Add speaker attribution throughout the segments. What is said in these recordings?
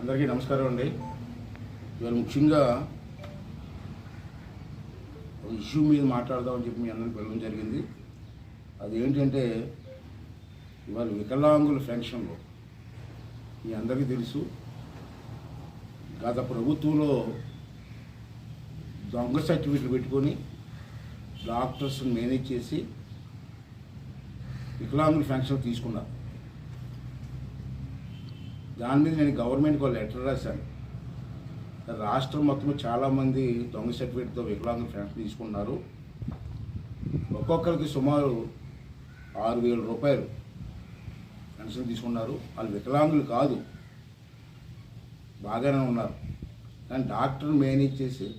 Speaker 1: అందరికీ నమస్కారం అండి. ఇవాళ ముఖ్యంగా ఒక ఇష్యూ మీద మాట్లాడదామని చెప్పి మీ అందరికి పిలవడం జరిగింది. అది ఏంటంటే ఇవాళ వికలాంగుల పెన్షన్లు మీ అందరికీ తెలుసు. గత ప్రభుత్వంలో దొంగ సర్టిఫికెట్లు పెట్టుకొని డాక్టర్స్ని మేనేజ్ చేసి వికలాంగుల పెన్షన్ తీసుకున్నారు. దాని మీద నేను గవర్నమెంట్కి ఒక లెటర్ రాశాను. రాష్ట్రం మొత్తం చాలామంది దొంగ సర్టిఫికేట్తో వికలాంగుల ఫ్రెండ్స్ తీసుకున్నారు. ఒక్కొక్కరికి సుమారు ఆరు వేల రూపాయలు పెన్షన్ తీసుకున్నారు. వాళ్ళు వికలాంగులు కాదు. బాగానే ఉన్నారు. కానీ డాక్టర్ మేనేజ్ చేసి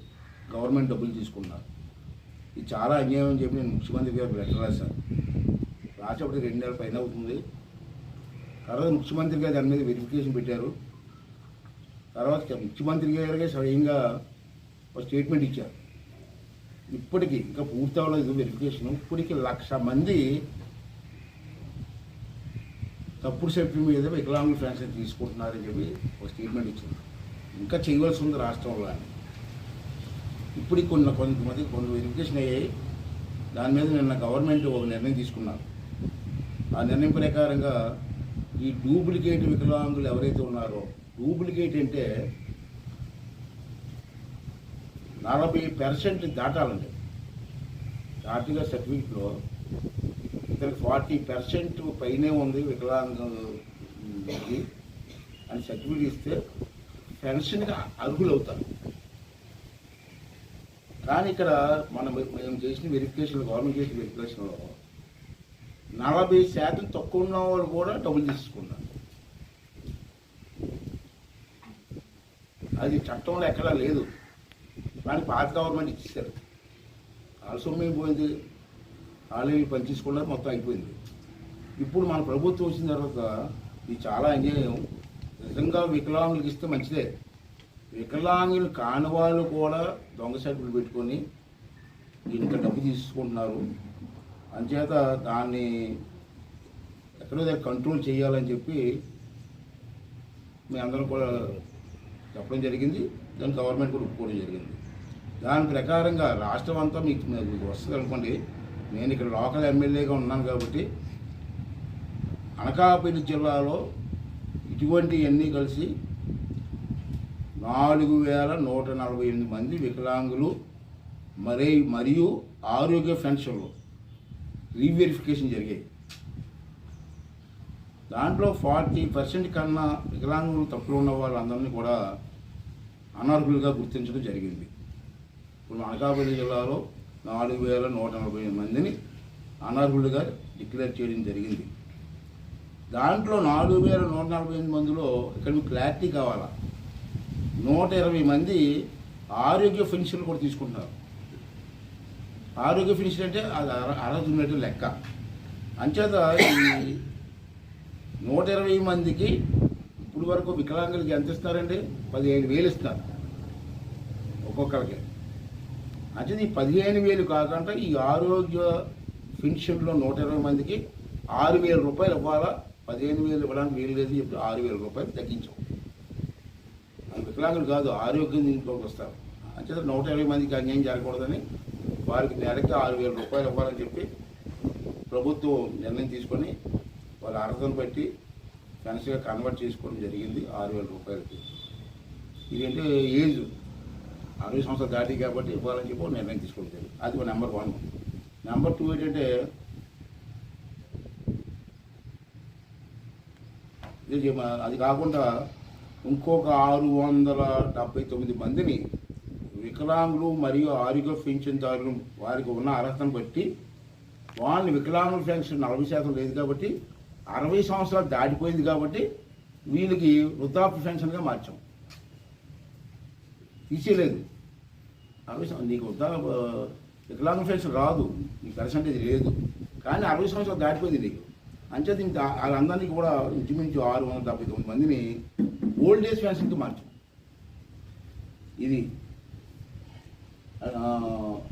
Speaker 1: గవర్నమెంట్ డబ్బులు తీసుకున్నారు. ఇది చాలా అన్యాయం అని చెప్పి నేను ముఖ్యమంత్రి గారికి లెటర్ రాశాను. రాసేపటికి రెండు నెలల పైన అవుతుంది. తర్వాత ముఖ్యమంత్రి గారు దాని మీద వెరిఫికేషన్ పెట్టారు. తర్వాత ముఖ్యమంత్రి గారికి స్వయంగా ఒక స్టేట్మెంట్ ఇచ్చారు. ఇప్పటికి ఇంకా పూర్తి అవ్వలేదు వెరిఫికేషన్ ఇప్పటికి లక్ష మంది తప్పుడు సభ్యుల మీద వికలాంగుల ఫ్యాన్షన్ తీసుకుంటున్నారని చెప్పి ఒక స్టేట్మెంట్ ఇచ్చింది ఇంకా చేయవలసి ఉంది రాష్ట్రంలో అని. ఇప్పటికి కొన్ని కొంతమంది కొన్ని వెరిఫికేషన్ అయ్యాయి. దాని మీద నిన్న గవర్నమెంట్ ఒక నిర్ణయం తీసుకున్నారు. ఆ నిర్ణయం ప్రకారంగా ఈ డూప్లికేట్ వికలాంగులు ఎవరైతే ఉన్నారో డూప్లికేట్ అంటే నలభై పర్సెంట్ దాటాలండి. దాటిగా సర్టిఫికెట్లో ఇతనికి ఫార్టీ పర్సెంట్ పైనే ఉంది వికలాంగులకి అని సర్టిఫికెట్ ఇస్తే పెన్షన్గా అర్హులు అవుతారు కానీ ఇక్కడ మనం మేము చేసిన వెరిఫికేషన్ గవర్నమెంట్ చేసిన వెరిఫికేషన్లో నలభై శాతం తక్కువ ఉన్న వాళ్ళు కూడా డబ్బులు తీసుకున్నారు అది చట్టంలో ఎక్కడా లేదు. కానీ పాత గవర్నమెంట్ ఇచ్చేసారు ఆలస్యమే పోయింది. వాళ్ళు పని తీసుకున్నారు మొత్తం అయిపోయింది. ఇప్పుడు మన ప్రభుత్వం వచ్చిన తర్వాత ఇది చాలా అన్యాయం. నిజంగా వికలాంగులకు ఇస్తే మంచిదే. వికలాంగులు కాని వాళ్ళు కూడా దొంగ సర్టిఫికెట్ పెట్టుకొని ఇంత డబ్బు తీసుకుంటున్నారు. అంచేత దాన్ని ఎక్కడో దగ్గర కంట్రోల్ చేయాలని చెప్పి మీ అందరం కూడా చెప్పడం జరిగింది. దాని గవర్నమెంట్ కూడా ఒప్పుకోవడం జరిగింది. దాని ప్రకారంగా రాష్ట్రం అంతా మీకు మీకు వస్తుంది అనుకోండి. నేను ఇక్కడ లోకల్ ఎమ్మెల్యేగా ఉన్నాను కాబట్టి అనకాపల్లి జిల్లాలో ఇటువంటివన్నీ కలిసి నాలుగు వేల నూట నలభై ఎనిమిది మంది వికలాంగులు మరి మరియు ఆరోగ్య పెన్షన్లు రీవెరిఫికేషన్ జరిగాయి. దాంట్లో ఫార్టీ పర్సెంట్ కన్నా వికలాంగులు తప్పులు ఉన్న వాళ్ళందరినీ కూడా అనర్హులుగా గుర్తించడం జరిగింది. ఇప్పుడు అనకాపల్లి జిల్లాలో నాలుగు వేల నూట నలభై ఎనిమిది మందిని అనర్హులుగా డిక్లేర్ చేయడం జరిగింది. దాంట్లో నాలుగు వేల నూట నలభై ఎనిమిది మందిలో ఇక్కడ మీకు క్లారిటీ కావాలా? నూట ఇరవై మంది ఆరోగ్య పెన్షన్లు కూడా తీసుకుంటున్నారు. ఆరోగ్య పెన్షన్ అంటే అది అర అర్హత ఉన్నట్టు లెక్క. అంచేత ఈ నూట ఇరవై మందికి ఇప్పుడు వరకు వికలాంగులకి ఎంత ఇస్తున్నారండి పదిహేను వేలు ఇస్తున్నారు ఒక్కొక్కరికి అంటే ఈ పదిహేను వేలు కాకుండా ఈ ఆరోగ్య పెన్షన్లో నూట ఇరవై మందికి ఆరు వేల రూపాయలు ఇవ్వాలా? పదిహేను వేలు ఇవ్వడానికి వీలు లేదు చెప్పి ఆరు వేల రూపాయలు తగ్గించాం. వికలాంగులు కాదు ఆరోగ్యం దీంట్లోకి వస్తారు. అంచేత నూట ఇరవై మందికి అన్యాయం జరగకూడదని వారికి నెలకి ఆరు వేల రూపాయలు ఇవ్వాలని చెప్పి ప్రభుత్వం నిర్ణయం తీసుకొని వాళ్ళ అర్హతను బట్టి పెన్షన్గా కన్వర్ట్ చేసుకోవడం జరిగింది ఆరు వేల రూపాయలకి. ఇదేంటే ఏజ్? అరవై సంవత్సరాలు దాటి కాబట్టి ఇవ్వాలని చెప్పి నిర్ణయం తీసుకోవడం జరిగింది. అది నెంబర్ వన్ నెంబర్ టూ ఏంటంటే చెప్ప- అది కాకుండా ఇంకొక ఆరు వందల డెబ్బై తొమ్మిది మందిని వికలాంగులు మరియు ఆరోగ్య పెన్షన్దారులు వారికి ఉన్న అర్హతను బట్టి వాళ్ళని వికలాంగుల పెన్షన్ నలభై శాతం లేదు కాబట్టి అరవై సంవత్సరాలు దాటిపోయింది కాబట్టి వీళ్ళకి వృద్ధాప్య పెన్షన్గా మార్చాం. ఇచ్చేయలేదు అరవై నీకు వృద్ధా వికలాంగుల పెన్షన్ రాదు. నీ పర్సంటేజ్ లేదు. కానీ అరవై సంవత్సరాలు దాటిపోయింది నీకు. అంచేత ఇంత వాళ్ళందరినీ కూడా ఇంచుమించు ఆరు వందల డెబ్బై తొమ్మిది మందిని ఓల్డ్ ఏజ్ పెన్షన్కి మార్చాం. ఇది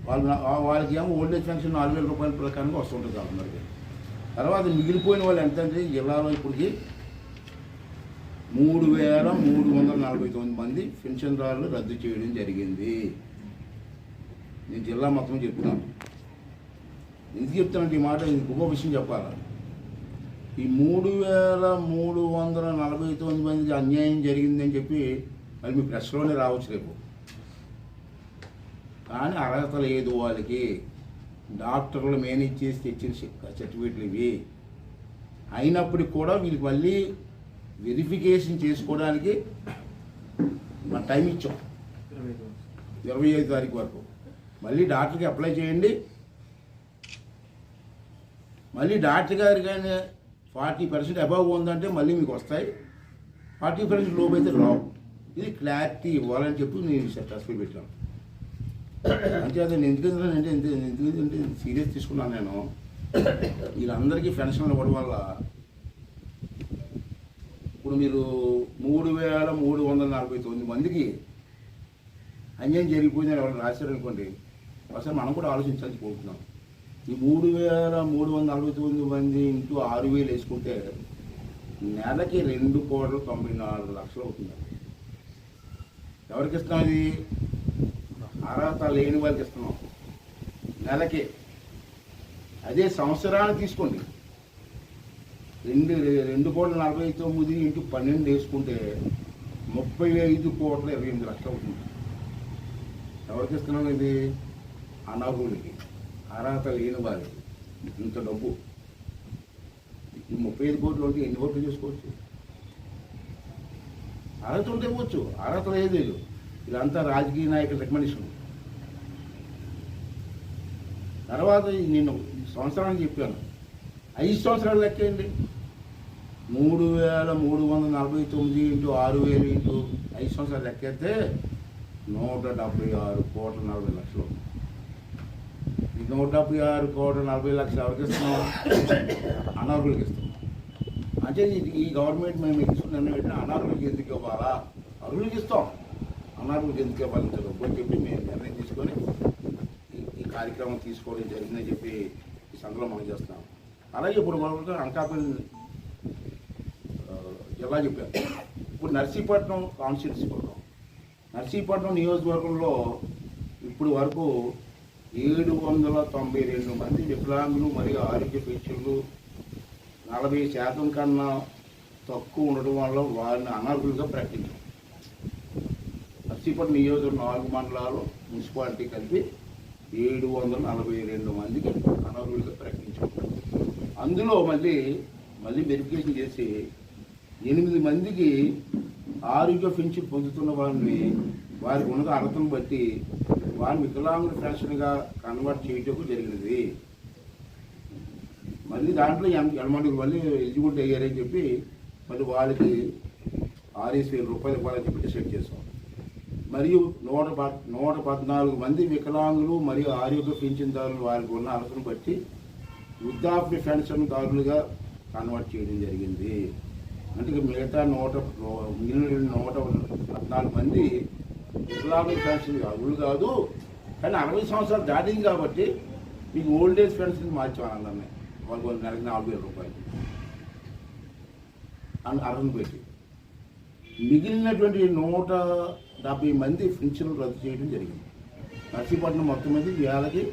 Speaker 1: వాళ్ళు వాళ్ళకి ఏమో ఓల్డేజ్ పెన్షన్ నాలుగు వేల రూపాయల ప్రకారంగా వస్తుంటుంది అందరికీ. తర్వాత మిగిలిపోయిన వాళ్ళు ఎంత అంటే జిల్లాలో ఇప్పటికి మూడు వేల మూడు వందల నలభై తొమ్మిది మంది పెన్షన్దారులు రద్దు చేయడం జరిగింది. నేను జిల్లా మొత్తం చెప్తున్నాను ఎందుకు చెప్తానంటే ఈ మాట ఇది గొప్ప విషయం చెప్పాలి? ఈ మూడు వేల మూడు వందల నలభై తొమ్మిది మందికి అన్యాయం జరిగిందని చెప్పి మరి మీ ప్రెస్లోనే రావచ్చు రేపు. కానీ అర్హత లేదు వాళ్ళకి. డాక్టర్లు మేనేజ్ చేసి తెచ్చిన సర్టిఫికేట్లు ఇవి. అయినప్పటికి కూడా వీళ్ళకి మళ్ళీ వెరిఫికేషన్ చేసుకోవడానికి మన టైం ఇచ్చాం. ఇరవై ఐదు తారీఖు వరకు. మళ్ళీ డాక్టర్కి అప్లై చేయండి. మళ్ళీ డాక్టర్ గారి కానీ ఫార్టీ పర్సెంట్ అబవ్ ఉందంటే మళ్ళీ మీకు వస్తాయి. ఫార్టీ పర్సెంట్ లోపు అయితే రావు. ఇది క్లారిటీ ఇవ్వాలని చెప్పి నేను టెస్ట్ పెట్టాను. అంటే అది నేను ఎందుకు అంటే ఎందుకు ఎందుకు అంటే సీరియస్ తీసుకున్నాను నేను. వీళ్ళందరికీ పెన్షన్లు ఇవ్వడం వల్ల ఇప్పుడు మీరు మూడు వేల మూడు వందల నలభై తొమ్మిది మందికి అన్యాయం జరిగిపోయిందని ఎవరు రాశారనుకోండి అసలు మనం కూడా ఆలోచించాల్సి పోతున్నాం ఈ మూడు వేల మూడు వందల నలభై తొమ్మిది మంది ఇంటూ ఆరు వేలు వేసుకుంటే నెలకి రెండు కోట్ల తొంభై నాలుగు లక్షలు అవుతుంది. ఎవరికి ఇస్తున్నాం ఇది? అర్హత లేని వాళ్ళకి ఇస్తున్నాం. నెలకి. అదే సంవత్సరానికి తీసుకోండి. రెండు రెండు కోట్ల నలభై తొమ్మిది ఇంటూ పన్నెండు వేసుకుంటే ముప్పై ఐదు కోట్ల ఇరవై ఎనిమిది లక్షలు అవుతుంది. ఎవరికి ఇస్తున్నాం ఇది? అనర్హులకి అర్హత లేని వారికి. ఇంత డబ్బు. ఈ ముప్పై ఐదు కోట్లు ఉంటే ఎన్ని కోట్లు చేసుకోవచ్చు? అర్హత ఉంటే ఇవ్వచ్చు అర్హత లేదు లేదు. ఇదంతా రాజకీయ నాయకుల రికమెండేషన్. తర్వాత ఈ నేను సంవత్సరానికి చెప్పాను. ఐదు సంవత్సరాలు లెక్కేయండి మూడు వేల మూడు వందల నలభై తొమ్మిది ఇంటూ ఆరు వేలు ఇంటూ ఐదు సంవత్సరాలు లెక్కేస్తే నూట డెబ్బై ఆరు కోట్ల నలభై లక్షలు ఈ నూట డెబ్బై ఆరు కోట్ల నలభై లక్షలు ఎవరికి ఇస్తున్నాం అనర్హులకి ఇస్తున్నాం అంటే ఈ గవర్నమెంట్ మేము ఇస్తున్న పెట్టిన అనర్హులకి ఎందుకు ఇవ్వాలా? అర్హులకి ఇస్తాం. అనర్హులకి ఎందుకు ఇవ్వాలి చెప్పి మేము నిర్ణయం తీసుకొని కార్యక్రమం తీసుకోవడం జరిగిందని చెప్పి ఈ సందర్భంలో మనం చేస్తున్నాం. అలాగే ఇప్పుడు మనకు అనకాపల్లి జిల్లా చెప్పారు. ఇప్పుడు నర్సీపట్నం కాన్స్టిట్యూన్సీ కొడతాం నర్సీపట్నం నియోజకవర్గంలో ఇప్పుడు వరకు ఏడు వందల తొంభై రెండు మంది వికలాంగులు మరియు ఆరోగ్య పెన్షన్లు నలభై శాతం కన్నా తక్కువ ఉండడం వల్ల వారిని అనర్హులుగా ప్రకటించాం. నర్సీపట్నం నియోజకవర్గం నాలుగు మండలాలు మున్సిపాలిటీ కలిపి ఏడు వందల నలభై రెండు మందికి అనర్హులుగా ప్రకటించాం అందులో మళ్ళీ మళ్ళీ వెరిఫికేషన్ చేసి ఎనిమిది మందికి ఆరోగ్య పెన్షన్ పొందుతున్న వారిని వారికి ఉన్నత అర్హతను బట్టి వారిని వికలాంగుల పెన్షన్గా కన్వర్ట్ చేయటం జరిగినది. మళ్ళీ దాంట్లో ఎం మళ్ళీ ఎలిజిబిలిటీ అయ్యారని చెప్పి మళ్ళీ వాళ్ళకి ఆరేసి వేల రూపాయలు ఇవ్వాలని చెప్పి డిసైడ్ చేసాం మరియు నూట నూట పద్నాలుగు మంది వికలాంగులు మరియు ఆరోగ్య పింఛన్దారులు వారికి ఉన్న అర్హతను బట్టి వృద్ధాప్య పెన్షన్దారులుగా కన్వర్ట్ చేయడం జరిగింది. అంటే మిగతా నూట మిగిలిన నూట పద్నాలుగు మంది వికలాంగుల పెన్షన్ అర్హులు కాదు కానీ అరవై సంవత్సరాలు దాటింది కాబట్టి మీకు ఓల్డ్ ఏజ్ పెన్షన్ మార్చాం అందరినీ వాళ్ళకి నెలకి నాలుగు వేల రూపాయలు. అని అర్హత పెట్టి మిగిలినటువంటి నూట డెబ్బై మంది పెన్షన్లు రద్దు చేయడం జరిగింది. నర్సీపట్నం మొత్తం మీద వేలకి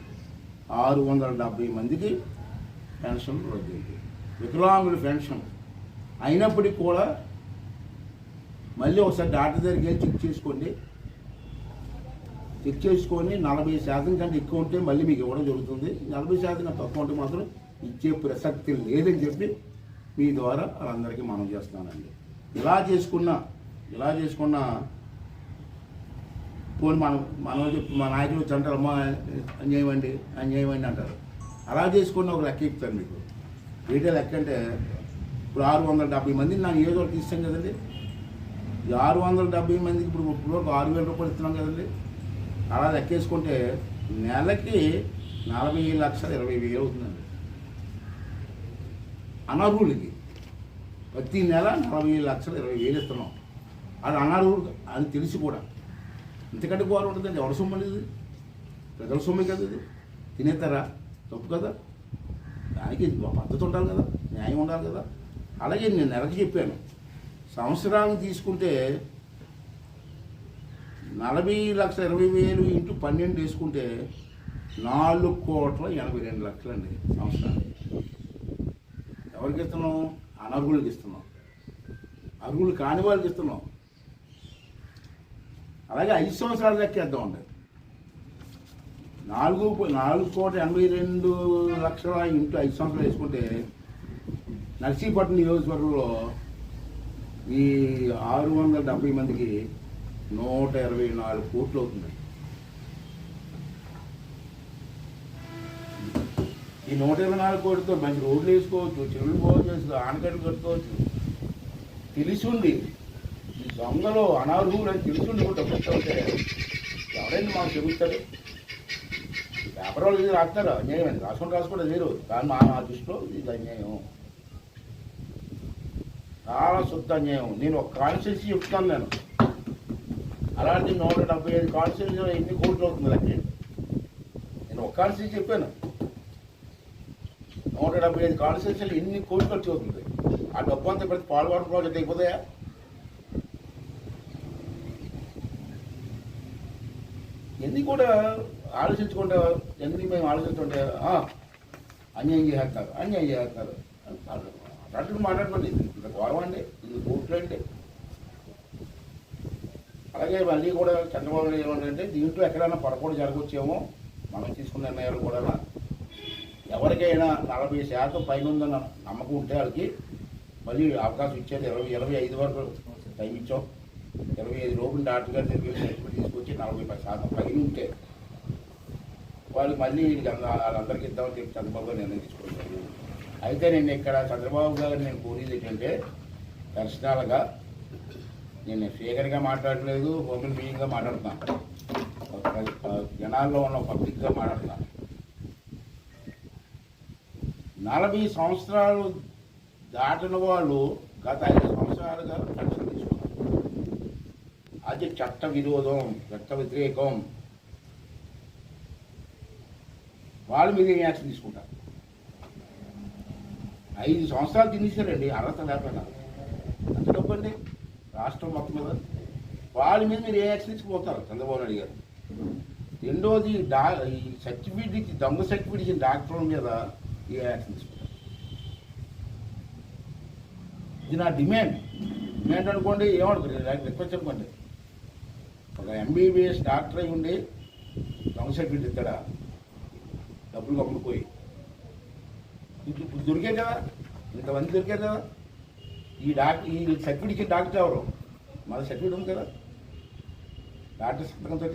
Speaker 1: ఆరు వందల డెబ్బై మందికి పెన్షన్ రద్దు అయింది వికలాంగుల పెన్షన్ అయినప్పటికీ కూడా మళ్ళీ ఒకసారి డాక్టర్ దగ్గరికి వెళ్ళి చెక్ చేసుకోండి. చెక్ చేసుకొని నలభై శాతం కంటే ఎక్కువ ఉంటే మళ్ళీ మీకు ఇవ్వడం జరుగుతుంది. నలభై శాతం కంటే తక్కువ ఉంటే మాత్రం ఇచ్చే ప్రసక్తి లేదని చెప్పి మీ ద్వారా వాళ్ళందరికీ మనం చేస్తున్నానండి. ఇలా చేసుకున్న ఇలా చేసుకున్న పోనీ మనం మనం చెప్పి మా నాయకులు వచ్చి అంటారు అమ్మా అన్యాయం అండి అన్యాయం అండి అంటారు. అలా చేసుకుని ఒక లెక్క ఇస్తాను మీకు. ఏంటో లెక్క అంటే ఇప్పుడు ఆరు వందల డెబ్బై మందిని నా నియోజకవర్గం ఇస్తాం కదండి. ఈ ఆరు వందల డెబ్బై మందికి ఇప్పుడు ఇప్పుడు ఒక ఆరు వేల రూపాయలు ఇస్తున్నాం కదండి. అలా లెక్కేసుకుంటే నెలకి నలభై లక్షల ఇరవై వేలు అవుతుందండి. అనర్హులకి ప్రతి నెల నలభై లక్షల ఇరవై వేలు ఇస్తున్నాం. అది అనర్హులు అని తెలిసి కూడా. ఇంతకంటే ఘోరం ఉంటుందండి ఎవరి సొమ్ము అనేది ప్రజల సొమ్మే కదా ఇది. తినేస్తారా? తప్పు కదా. దానికి పద్ధతి ఉండాలి కదా న్యాయం ఉండాలి కదా. అలాగే నేను నెలకి చెప్పాను సంవత్సరానికి తీసుకుంటే నలభై లక్షల ఇరవై వేలు ఇంటూ పన్నెండు తీసుకుంటే నాలుగు కోట్ల ఎనభై రెండు లక్షలండి సంవత్సరానికి. ఎవరికి ఇస్తున్నాం అనర్హులకి ఇస్తున్నాం అర్హులు కాని వాళ్ళకి ఇస్తున్నాం అలాగే ఐదు సంవత్సరాలు లెక్కేద్దాం అండి. నాలుగు నాలుగు కోట్ల ఎనభై రెండు లక్షల ఇంటూ ఐదు సంవత్సరాలు వేసుకుంటే నర్సీపట్నం నియోజకవర్గంలో ఈ ఆరు వందల డెబ్బై మందికి నూట ఇరవై నాలుగు కోట్లు అవుతుంది. ఈ నూట ఇరవై నాలుగు కోట్లతో మంచి రోడ్లు వేసుకోవచ్చు చెరువులు పోవచ్చు ఆనకట్లు కట్టుకోవచ్చు. తెలిసి ఉంది దొంగలు అనార్హులు అని తెలిసిండి కూడా ఎవరైనా మాకు చెబుతారు. పేపర్ వాళ్ళు ఇది రాస్తారు అన్యాయం అని రాసుకుంటూ రాసుకుంటే కానీ మా నా దృష్టిలో ఇది అన్యాయం. చాలా శుద్ధ అన్యాయం. నేను ఒక కాన్స్టిట్యూన్సీ చెప్తాను నేను. అలాంటి నూట డెబ్బై ఐదు కాన్స్టిట్యూన్సీలో ఎన్ని కోట్లు అవుతుంది లెక్క? నేను ఒక కాన్స్టిట్యూన్సీ చెప్పాను. నూట డెబ్బై ఐదు కాన్స్టిట్యూన్సీలు ఎన్ని కోట్లు ఖర్చు అవుతుంది? ఆ డబ్బు అంతా పెడితే పాల్గొన ప్రాజెక్ట్ అయిపోతాయా? ఎన్ని కూడా ఆలోచించకుండా ఎన్ని మేము ఆలోచించుకుంటే అన్యాయం చేస్తారు అన్యాయం చేస్తారు అన్నట్టు మాట్లాడుకోండి. ఇంత గౌరవం అండి ఇది కోట్లు అండి అలాగే మళ్ళీ కూడా చంద్రబాబు నాయుడు ఏమంటే దీంట్లో ఎక్కడైనా పొరపాటు జరగవచ్చేమో మనం తీసుకున్న నిర్ణయాలు కూడా ఎవరికైనా నలభై శాతం పైన ఉందన్న నమ్మకం ఉంటే వాళ్ళకి మళ్ళీ అవకాశం ఇచ్చేది ఇరవై ఇరవై ఐదు వరకు టైం ఇచ్చాం. ఇరవై ఐదు లోపల డాక్టర్ గారు నలభై పది శాతం పైన ఉంటే వాళ్ళు మళ్ళీ వాళ్ళందరికీ ఇద్దామని చెప్పి చంద్రబాబు గారు నిర్ణయం తీసుకుంటారు అయితే నేను ఇక్కడ చంద్రబాబు గారు నేను కోరేది ఏంటంటే పర్సనల్గా నేను స్పీకర్గా మాట్లాడలేదు ఓపెన్ బీయింగ్గా మాట్లాడుతున్నాను ఒక జనాల్లో ఉన్న పబ్లిక్గా మాట్లాడుతున్నాను నలభై సంవత్సరాలు దాటిన వాళ్ళు గత ఐదు సంవత్సరాలుగా అది చట్ట విరోధం చట్ట వ్యతిరేకం. వాళ్ళ మీద ఏం యాక్షన్ తీసుకుంటారు? ఐదు సంవత్సరాలు తినేసారండి అర్హత లేకపోయినా అంత డబ్బు అండి? రాష్ట్రం మొత్తం మీద. వాళ్ళ మీద మీరు ఏ యాక్షన్ తీసుకుపోతారు? చంద్రబాబు నాయుడు గారు. రెండోది డా ఈ సర్టిఫికేట్ ఇచ్చి దొంగ సర్టిఫికేట్ ఇచ్చిన డాక్టర్ల మీద ఏ యాక్షన్ తీసుకుంటారు? ఇది నా డిమాండ్. డిమాండ్ అనుకోండి ఏమనుకోండి? రిక్వెస్ట్ అనుకోండి ఒక ఎంబీబీఎస్ డాక్టర్ అయి ఉండి దొంగ సర్టిఫికేట్ ఇస్తాడా డబ్బులు కప్పులు పోయి. ఇప్పుడు ఇప్పుడు దొరికే కదా? ఇంతమంది దొరికే కదా? ఈ డాక్టర్ ఈ సర్టిఫికేట్ ఇచ్చిన డాక్టర్ ఎవరు? మన సర్టిఫికేట్ ఉంది కదా? డాక్టర్ సంతకంతో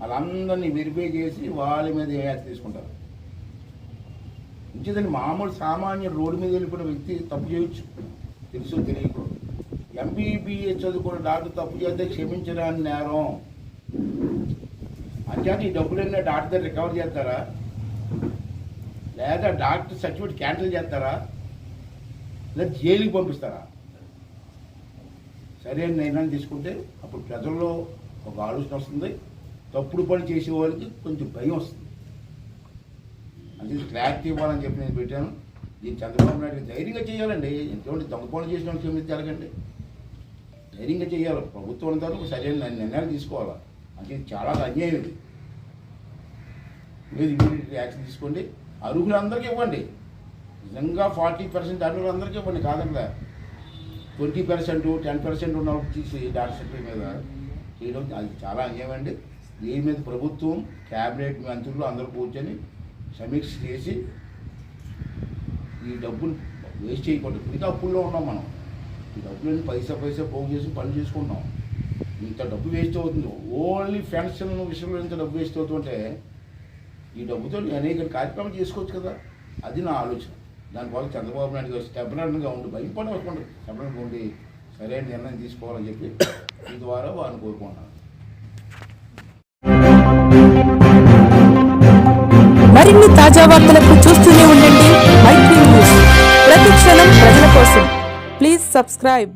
Speaker 1: వాళ్ళందరినీ వెరిఫై చేసి వాళ్ళ మీద ఏ యాక్ట్ తీసుకుంటారు? ఇంకేదండి? మామూలు సామాన్య రోడ్డు మీద వెళ్ళిపోయిన వ్యక్తి తప్పు చేయొచ్చు. తెలుసు తెలియకు ఎంబీబీఎస్ చదువుకున్న డాక్టర్ తప్పు చేస్తే క్షమించరాని నేరం. అంచేత ఈ డబ్బులన్నీ డాక్టర్ దగ్గర రికవర్ చేస్తారా? లేదా డాక్టర్ సర్టిఫికేట్ క్యాన్సిల్ చేస్తారా? లేదా జైలుకి పంపిస్తారా? సరైన నిర్ణయం తీసుకుంటే అప్పుడు ప్రజల్లో ఒక ఆలోచన వస్తుంది. తప్పుడు పని చేసే వాళ్ళకి కొంచెం భయం వస్తుంది. అంటే క్లారిటీ ఇవ్వాలని చెప్పి నేను పెట్టాను. దీన్ని చంద్రబాబు నాయుడు ధైర్యంగా చేయాలండి. ఎంతమంది దొంగ పనులు చేసిన వాళ్ళు క్షమించి జరగండి ధైర్యంగా చేయాలి. ప్రభుత్వం తరపు సరైన నిర్ణయాలు తీసుకోవాలి. అంటే చాలా అన్యాయం ఇది మీరు ఇమీడియట్ యాక్షన్ తీసుకోండి. అర్హులందరికీ ఇవ్వండి. నిజంగా ఫార్టీ పర్సెంట్ అర్హులందరికీ ఇవ్వండి. కాదండి ట్వంటీ పర్సెంట్ టెన్ పర్సెంట్ ఉన్న తీసి డాక్టర్ సర్టిఫికేట్ మీద చేయడం అది చాలా అన్యాయం అండి దీని మీద ప్రభుత్వం క్యాబినెట్ మంత్రులు అందరూ కూర్చొని సమీక్ష చేసి ఈ డబ్బులు వేస్ట్ చేయకూడదు. ఇప్పటికీ అప్పుల్లో ఉన్నాం మనం. ఈ డబ్బులన్నీ పైసా పైసా పోగు చేసి పని చేసుకుంటాం ఇంత డబ్బు వేస్ట్ అవుతుంది. ఓన్లీ ఫ్యాన్షన్ విషయంలో ఇంత డబ్బు వేస్ట్ అవుతుంటే ఈ డబ్బుతో అనేక కార్యక్రమం చేసుకోవచ్చు కదా? అది నా ఆలోచన. దానివల్ల చంద్రబాబు నాయుడు గారు స్టెబనర్గా ఉండి భయపడకుండా స్టెబనర్గా ఉండి సరైన నిర్ణయం తీసుకోవాలని చెప్పి ఈ ద్వారా వారిని కోరుకుంటున్నాను.
Speaker 2: మరిన్ని తాజా వార్తలకు చూస్తూనే ఉండండి. మైత్రి న్యూస్. ప్రతి క్షణం ప్రజల కోసం. Please subscribe.